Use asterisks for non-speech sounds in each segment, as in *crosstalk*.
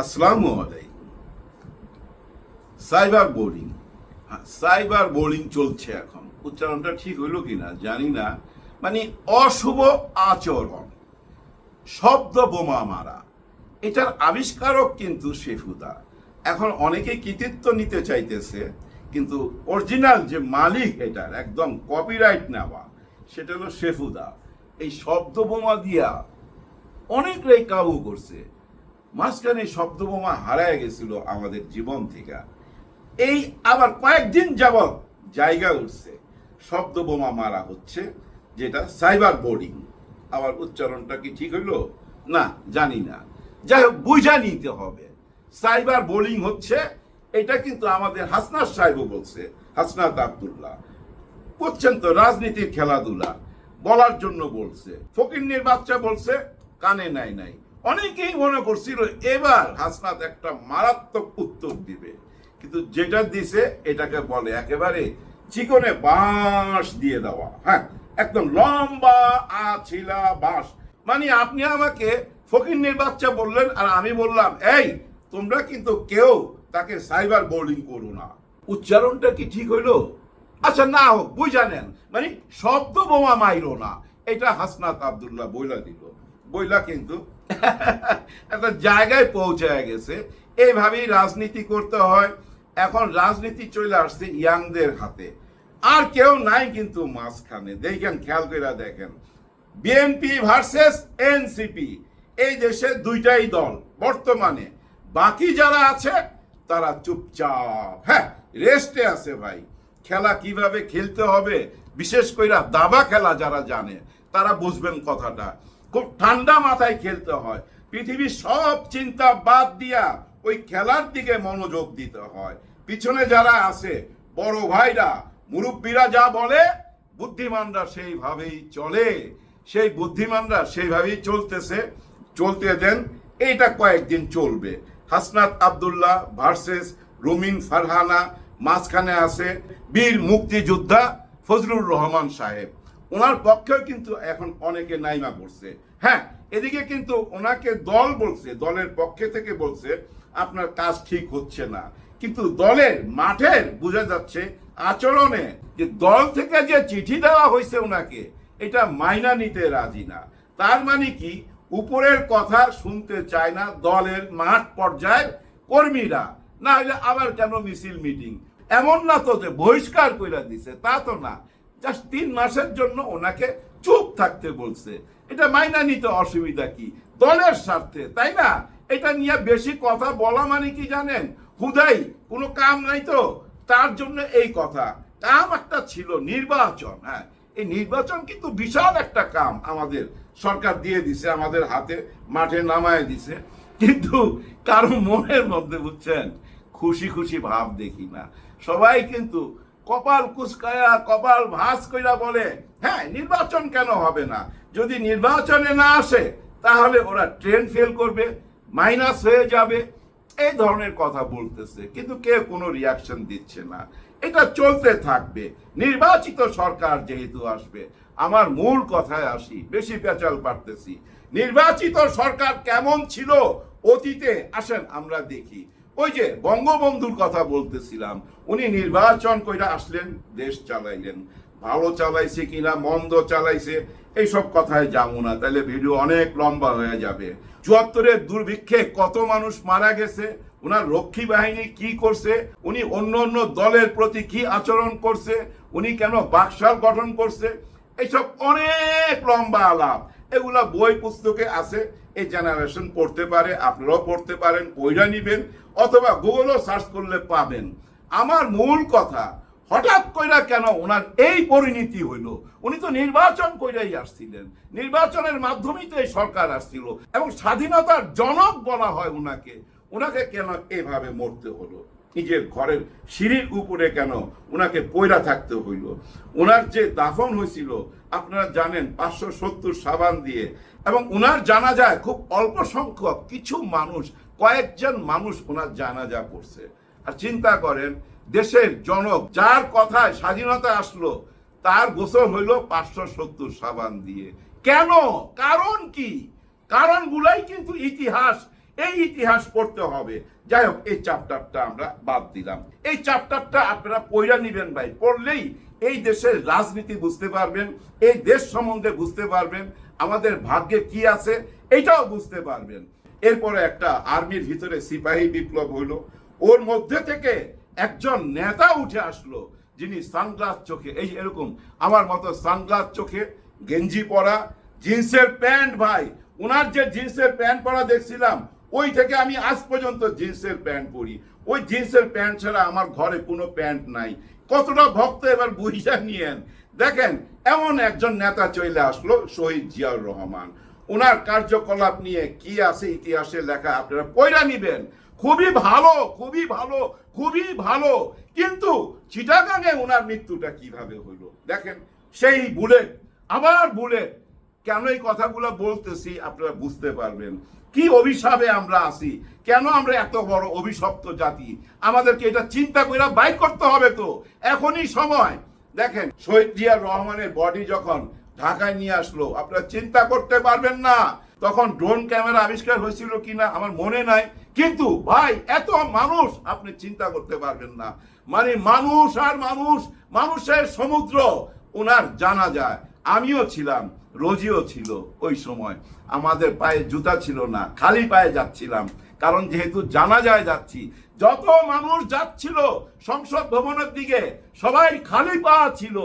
আসসালামু cyber bowling. Cyber bowling চলছে এখন। উচ্চারণটা ঠিক হইল কিনা জানি না। মানে অশুভ আচরণ। শব্দ বোমা মারা। এটার আবিষ্কারক কিন্তু শেফুদা। এখন অনেকে কৃতিত্ব নিতে চাইতেছে, কিন্তু অরিজিনাল যে মালিক এটার, একদম কপিরাইট নেওয়া, সেটা হলো শেফুদা। এই শব্দ বোমা দিয়া অনেকটাই কাবু করছে। মাঝখানে শব্দ বোমা হারায় গেছিল আমাদের জীবন থেকে। এই আবার কয়েকদিন যাবৎ জায়গা উঠছে। শব্দ বোমা মারা হচ্ছে, যেটা সাইবার বোর্ডিং আবার উচ্চারণটা কি ঠিক হইল? না, জানি না। যাই হোক, বুঝা নিতে হবে। সাইবার বোলিং হচ্ছে, এটা কিন্তু আমাদের হাসনাত সাহেবও বলছে, হাসনাত আবদুল্লাহ। করছেন তো রাজনীতির খেলাধুলা, বলার জন্য বলছে। ফকিন্নির বাচ্চা বলছে, কানে নাই নাই। অনেকেই মনে করছিল এবার হাসনাত একটা মারাত্মক উত্তর দিবে। কিন্তু যেটা দিছে, এটাকে বলে একেবারে চিকনে বাঁশ দিয়ে দেওয়া। হ্যাঁ একদম লম্বা আছিলা বাঁশ। মানে আপনি আমাকে ফকিন্নির বাচ্চা বললেন আর আমি বললাম, এই, তোমরা কিন্তু কেউ তাকে সাইবার বোলিং করো না। উচ্চারণটা কি ঠিক হইল? আচ্ছা না হোক, বুঝ জানেন মানে শব্দ বোমা মাইরো না। এটা হাসনাত আবদুল্লাহ বইলা দিল। বইলা কিন্তু *laughs* একটা জায়গায় পৌঁছায় গেছে। এইভাবেই রাজনীতি করতে হয়। এখন রাজনীতি চলে আসছে ইয়াংদের হাতে। আর কেউ নাই কিন্তু মাঝখানে। দেখেন, খেয়াল করে দেখেন। বিএনপি ভার্সেস এনসিপি এই দেশে দুইটাই দল বর্তমানে। বাকি যারা আছে, তারা চুপচাপ। হ্যাঁ রেস্টে আছে ভাই। খেলা কীভাবে খেলতে হবে? বিশেষ করে দাবা খেলা যারা জানে, তারা বুঝবেন কথাটা। খুব ঠান্ডা মাথায় খেলতে হয়। পৃথিবীর সব চিন্তা বাদ দিয়া ওই খেলার দিকে মনোযোগ দিতে হয়। পিছনে যারা আছে, বড় ভাইরা, মুরব্বীরা যা বলে, বুদ্ধিমানরা সেইভাবেই চলে। সেই বুদ্ধিমানরা সেইভাবেই চলতেছে। চলতে দেন, এইটা কয়েকদিন চলবে। হাসনাত আবদুল্লাহ ভার্সেস রুমিন ফারহানা, মাঝখানে আছে বীর মুক্তিযোদ্ধা ফজলুর রহমান সাহেব। ওনার পক্ষেও কিন্তু এখন অনেকে নাইমা করছে। হ্যাঁ এদিকে কিন্তু ওনাকে দল বলছে, দলের পক্ষে থেকে বলছে, আপনার কাজ ঠিক হচ্ছে না। কিন্তু দলের মাঠের বোঝা যাচ্ছে, আচরণে যে দল থেকে যে চিঠি দেওয়া হয়েছে ওনাকে, এটা মাইনা নিতে রাজি না। তার মানে কি, উপরের কথা শুনতে চায় না দলের মাঠ পর্যায়ের কর্মীরা না হলে আবার কেন মিছিল মিটিং? এমন না তো যে বহিষ্কার করে দিছে, তা তো না। জাস্ট তিন মাসের জন্য ওনাকে চুপ থাকতে বলছে। এটা মাইনা নিতে অসুবিধা কি? দলের স্বার্থে, তাই না? এটা নিয়ে বেশি কথা বলা মানে কি জানেন? হুদাই, কোনো কাম নাই তো? তার জন্য এই কথা। কাম একটা ছিল, নির্বাচন হ্যাঁ? এই নির্বাচন কিন্তু বিশাল একটা কাম আমাদের সরকার দিয়ে দিছে, আমাদের হাতে মাঠে নামায় দিছে। কিন্তু কারও মনের মধ্যে, বুঝছেন? খুশি খুশি ভাব দেখি না। সবাই কিন্তু কপাল কুচকায়া, কপাল ভাস কইরা বলে হ্যাঁ নির্বাচন কেন হবে না? যদি নির্বাচনে না আসে, তাহলে ওরা ট্রেন ফেল করবে মাইনাস হয়ে যাবে। এই ধরনের কথা বলতেছে, কিন্তু কেউ কোনো রিয়াকশন দিচ্ছে না। এটা চলতে থাকবে। নির্বাচিত সরকার যেহেতু আসবে, আমার মূল কথায় আসি, বেশি পেঁচাল পারতেছি। নির্বাচিত সরকার কেমন ছিল, অতীতে আসেন আমরা দেখি। ওই যে বঙ্গবন্ধুর কথা বলতেছিলাম, উনি নির্বাচন কইরা আসলেন, দেশ চালাইলেন। ভালো চালাইছে কিনা, মন্দ চালাইছে, এইসব কথায় যাব না। তাহলে ভিডিও অনেক লম্বা হয়ে যাবে। চুয়াত্তরের দুর্ভিক্ষে কত মানুষ মারা গেছে ওনার রক্ষী বাহিনী কি করছে, উনি অন্য অন্য দলের প্রতি কি আচরণ করছে, উনি কেন বাকশাল গঠন করছে, এইসব অনেক লম্বা আলাপ। এগুলা বই পুস্তকে আছে এই জেনারেশন পড়তে পারে, আপনারাও পড়তে পারেন বইটা নিবেন, অথবা গুগলও সার্চ করলে পাবেন। আমার মূল কথা হঠাৎ কইরা কেন ওনার এই পরিণতি হইল? উনি তো নির্বাচন কইরাই আসছিলেন। নির্বাচনের মাধ্যমেই তো এই সরকার আসছিল এবং স্বাধীনতার জনক বলা হয় ওনাকে ওনাকে কেন এভাবে মরতে হলো? নিজের ঘরের সিঁড়ির উপরে কেন ওনাকে পয়রা থাকতে হইল? ওনার যে দাফন হয়েছিল আপনারা জানেন, পাঁচশো সত্তর সাবান দিয়ে। এবং ওনার জানা যায় খুব অল্প সংখ্যক কিছু মানুষ, কয়েকজন মানুষ ওনার জানাজা করছে। আর চিন্তা করেন দেশের জনক যার কথায় স্বাধীনতা আসলো, তার গোসল হইল পাঁচশো সত্তর সাবান দিয়ে। কেন? কারণ কি? কারণগুলাই কিন্তু ইতিহাস। এই ইতিহাস পড়তে হবে। যাই হোক, এই চ্যাপ্টারটা আমরা বাদ দিলাম। এই চ্যাপ্টারটা আপনারা পড়া নিবেন ভাই। পড়লেই এই দেশের রাজনীতি বুঝতে পারবেন, এই দেশ সম্বন্ধে বুঝতে পারবেন, আমাদের ভাগ্যে কি আছে, এটাও বুঝতে পারবেন। এরপরে একটা আর্মির ভিতরে সিপাহী বিপ্লব হইল। ওর মধ্যে থেকে একজন নেতা উঠে আসলো, যিনি সানগ্লাস চোখে, এই এরকম, আমার মতো সানগ্লাস চোখে, গেঞ্জি পরা, জিন্সের প্যান্ট ভাই, ওনার যে জিন্সের প্যান্ট পরা দেখছিলাম, ওই থেকে আমি আজ পর্যন্ত জিন্সের প্যান্ট পরি। ওই জিন্সের প্যান্ট ছাড়া আমার ঘরে কোনো প্যান্ট নাই। কতটা ভক্ত এবার বুঝা নিয়েন। দেখেন, এমন একজন নেতা চলে আসলো, শহীদ জিয়াউর রহমান। ওনার কার্যকলাপ নিয়ে কি আছে ইতিহাসে লেখা আপনারা পয়রা নিবেন। খুবই ভালো খুবই ভালো খুবই ভালো। কিন্তু চিটাগাঙে ওনার মৃত্যুটা কীভাবে হইল দেখেন, সেই বুলেট আবার বুলেট। কেন এই কথাগুলো বলতেছি আপনারা বুঝতে পারবেন। কি অভিশাপে আমরা আছি? কেন আমরা এত বড় অভিশপ্ত জাতি? আমাদেরকে এটা চিন্তা করে বাইক করতে হবে তো। এখনই সময়। দেখেন, শহীদ জিয়ার রহমানের বডি যখন ঢাকায় নিয়ে আসলো, আপনারা চিন্তা করতে পারবেন না। তখন ড্রোন ক্যামেরা আবিষ্কার হয়েছিল কিনা আমার মনে নাই। কিন্তু ভাই, এত মানুষ, আপনি চিন্তা করতে পারবেন না। মানে মানুষ আর মানুষ, মানুষের সমুদ্র ওনার জানা যায়। আমিও ছিলাম, রোজিও ছিল ওই সময়। আমাদের পায়ে জুতা ছিল না, খালি পায়ে যাচ্ছিলাম। কারণ যেহেতু জানা যায় যাচ্ছি, যত মানুষ যাচ্ছিল সংসদ ভবনের দিকে, সবাই খালি পা ছিল।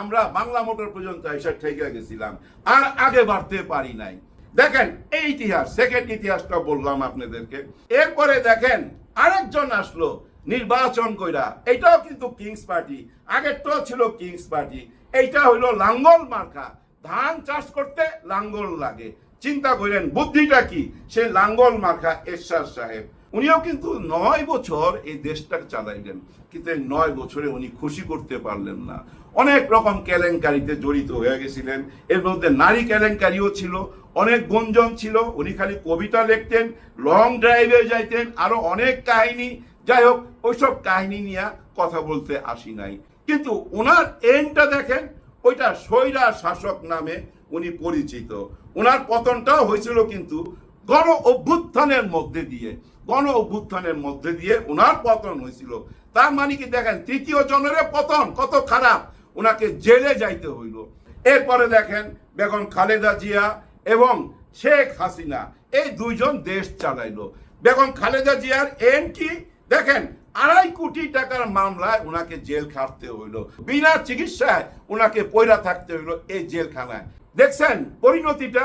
আমরা বাংলা মোটর পর্যন্ত এসে ঠেকে গেছিলাম। আর আগে বাড়তে পারি নাই। দেখেন, এই ইতিহাস সেকেন্ড ইতিহাসটা বললাম আপনাদেরকে। এরপরে দেখেন, আরেকজন আসলো, নির্বাচন কইরা। এটাও কিন্তু কিংস পার্টি আগেরটাও ছিল কিংস পার্টি এইটা হইল লাঙ্গল মার্কা। ধান চাষ করতে লাঙ্গল লাগে। চিন্তা করেন, বুদ্ধিটা কি? সে লাঙ্গল মার্কা এরশাদ সাহেব। উনিও কিন্তু নয় বছর এই দেশটাকে চালাইলেন। কিন্তু এই নয় বছরে উনি খুশি করতে পারলেন না। অনেক রকম কেলেঙ্কারিতে জড়িত হয়ে গেছিলেন। এর মধ্যে নারী কেলেঙ্কারিও ছিল, অনেক গুঞ্জন ছিল। উনি খালি কবিতা লিখতেন লং ড্রাইভে যাইতেন, আরও অনেক কাহিনী। যাই হোক, ওইসব কাহিনী নিয়ে কথা বলতে আসি নাই। কিন্তু ওনার এন্ডটা দেখেন, ওইটা সৈরা শাসক নামে উনি পরিচিত। ওনার পতনটাও হয়েছিল কিন্তু গণ অভ্যুত্থানের মধ্যে দিয়ে। গণ অভ্যুত্থানের মধ্যে দিয়ে ওনার পতন হয়েছিল। তার মানে কি দেখেন, তৃতীয় জনের পতন কত খারাপ ওনাকে জেলে যাইতে হইল। এরপরে দেখেন, বেগম খালেদা জিয়া এবং শেখ হাসিনা, এই দুইজন দেশ চালাইলো। বেগম খালেদা জিয়ার এন কি? দেখেন, আড়াই কোটি টাকার মামলায় ওনাকে জেল খাটতে হইল। বিনা চিকিৎসায় ওনাকে পয়রা থাকতে হইল এই জেলখানায়। দেখছেন, পরিণতিটা,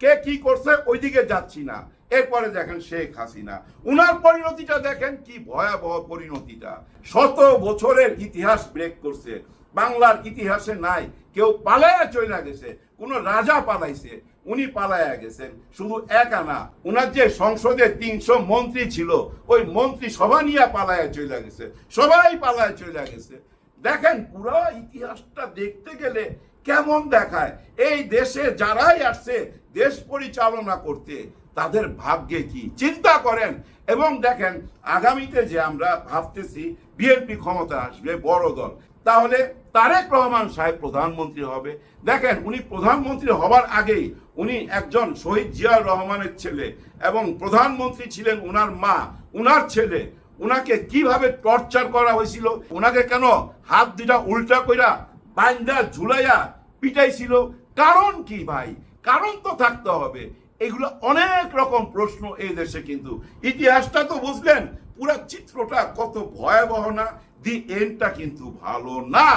কে কি করছে, ওইদিকে যাচ্ছি না। এরপরে দেখেন শেখ হাসিনা। উনার পরিণতিটা দেখেন কি ভয়াবহ পরিণতিটা। শত বছরের ইতিহাস ব্রেক করছে। বাংলার ইতিহাসে নাই। কেউ পালায়া চলে গেছে। কোন রাজা পালাইছে। উনি পালায়া গেছেন। শুধু একা না, উনার যে সংসদে তিনশো মন্ত্রী ছিল, ওই মন্ত্রী সভা নিয়ে পালায়া চলে গেছে। সবাই পালায়া চলে গেছে। দেখেন পুরো ইতিহাসটা দেখতে গেলে কেমন দেখায়। এই দেশে যারাই আসছে, দেশ পরিচালনা করতে। তাদের ভাগ্যে কি? চিন্তা করেন। এবং দেখেন, আগামীতে যে আমরা ভাবতেছি বিএনপি ক্ষমতা আসবে, বড় দল। তাহলে তারেক রহমান সাহেব প্রধানমন্ত্রী হবে। দেখেন, উনি প্রধানমন্ত্রী হবার আগেই উনি একজন শহীদ জিয়াউর রহমানের ছেলে এবং প্রধানমন্ত্রী ছিলেন উনার মা, উনার ছেলে। উনাকে কীভাবে টর্চার করা হয়েছিল, উনাকে কেন হাত দুটা উল্টা কইরা বাইন্দা ঝুলাইয়া পিটাইছিল? কারণ কি ভাই? কারণ তো থাকতে হবে। এগুলো অনেক রকম প্রশ্ন এই দেশে কিন্তু। ইতিহাসটা তো বুঝলেন, পুরো চিত্রটা কত ভয়াবহ না, দি এন্ডটা কিন্তু ভালো না।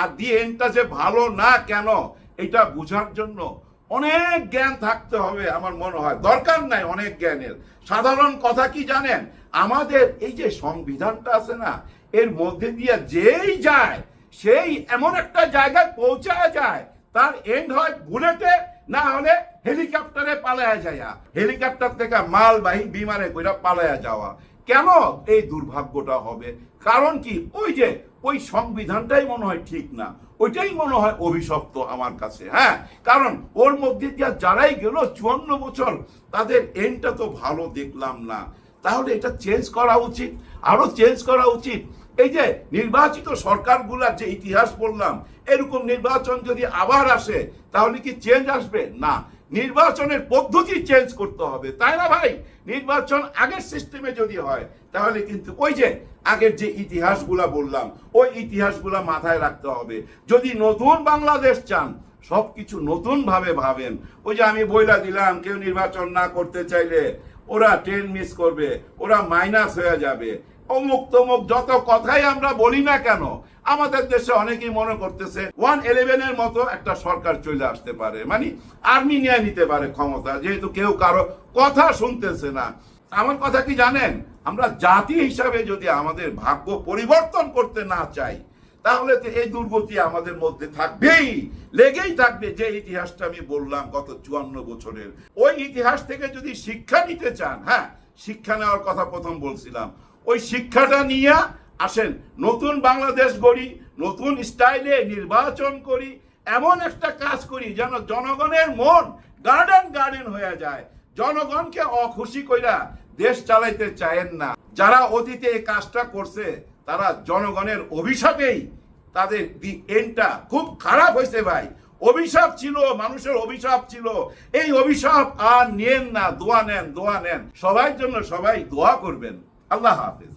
আর দি এন্ডটা যে ভালো না কেন, এটা বোঝার জন্য অনেক জ্ঞান থাকতে হবে আমার মনে হয়। দরকার নাই অনেক জ্ঞানের। সাধারণ কথা কি জানেন? আমাদের এই যে সংবিধানটা আছে না, এর মধ্যে দিয়ে যেই যায়, সেই এমন একটা জায়গায় পৌঁছায় যায়, তার এন্ড হয় বুলেটে না হলে হেলিকপ্টারে পালায়া যায়। হেলিকপ্টার থেকে মালবাহী বিমানে কইরা পালায়া যাওয়া। কেন এই দুর্ভাগ্যটা হবে? কারণ কি? ওই যে, ওই সংবিধানটাই মনে হয় ঠিক না। ওইটাই মনে হয় অভিশপ্ত আমার কাছে হ্যাঁ? কারণ ওর মধ্যে দিয়ে যারাই গেল, চুয়ান্ন বছর, তাদের এন্ডটা তো ভালো দেখলাম না। তাহলে এটা চেঞ্জ করা উচিত? আরও চেঞ্জ করা উচিত? এই যে নির্বাচিত সরকারগুলার যে ইতিহাস বললাম, এরকম নির্বাচন যদি আবার আসে, তাহলে কি চেঞ্জ আসবে? না, নির্বাচনের পদ্ধতি চেঞ্জ করতে হবে, তাই না ভাই? নির্বাচন আগের সিস্টেমে যদি হয়, তাহলে কিন্তু ওই যে আগের যে ইতিহাসগুলা বললাম, ওই ইতিহাসগুলা মাথায় রাখতে হবে। যদি নতুন বাংলাদেশ চান, সবকিছু নতুন ভাবে ভাবেন। ওই যে আমি বইলা দিলাম, কেউ নির্বাচন না করতে চাইলে ওরা ট্রেন মিস করবে, ওরা মাইনাস হয়ে যাবে। অমুক তমুক যত কথাই আমরা বলি না কেন, আমাদের দেশে অনেকেই মনে করতেছে ওয়ান ইলেভেনের মতো একটা সরকার চলে আসতে পারে। মানে আর্মি নিয়ে নিতে পারে ক্ষমতা, যেহেতু কেউ কারও কথা শুনতেছে না। আমার কথা কি জানেন? আমরা জাতি হিসাবে যদি আমাদের ভাগ্য পরিবর্তন করতে না চাই, তাহলে তো এই দুর্গতি আমাদের মধ্যে থাকবেই, লেগেই থাকবে। যে ইতিহাসটা আমি বললাম গত চুয়ান্ন বছরের, ওই ইতিহাস থেকে যদি শিক্ষা নিতে চান হ্যাঁ শিক্ষা নেওয়ার কথা প্রথম বলছিলাম ওই শিক্ষাটা নিয়ে আসেন, নতুন বাংলাদেশ গড়ি, নতুন স্টাইলে নির্বাচন করি, এমন একটা কাজ করি যেন জনগণের মন গার্ডেন গার্ডেন হয়ে যায়। জনগণকে অখুশি কইরা দেশ চালাইতে চায়েন না। যারা অতীতে এই কাজটা করছে, তারা জনগণের অভিশাপেই তাদের দি এন্ডটা খুব খারাপ হয়েছে ভাই। অভিশাপ ছিল, মানুষের অভিশাপ ছিল। এই অভিশাপ আর নিয়েন না, দোয়া নেন দোয়া নেন। সবার জন্য সবাই দোয়া করবেন। আল্লাহ হাফেজ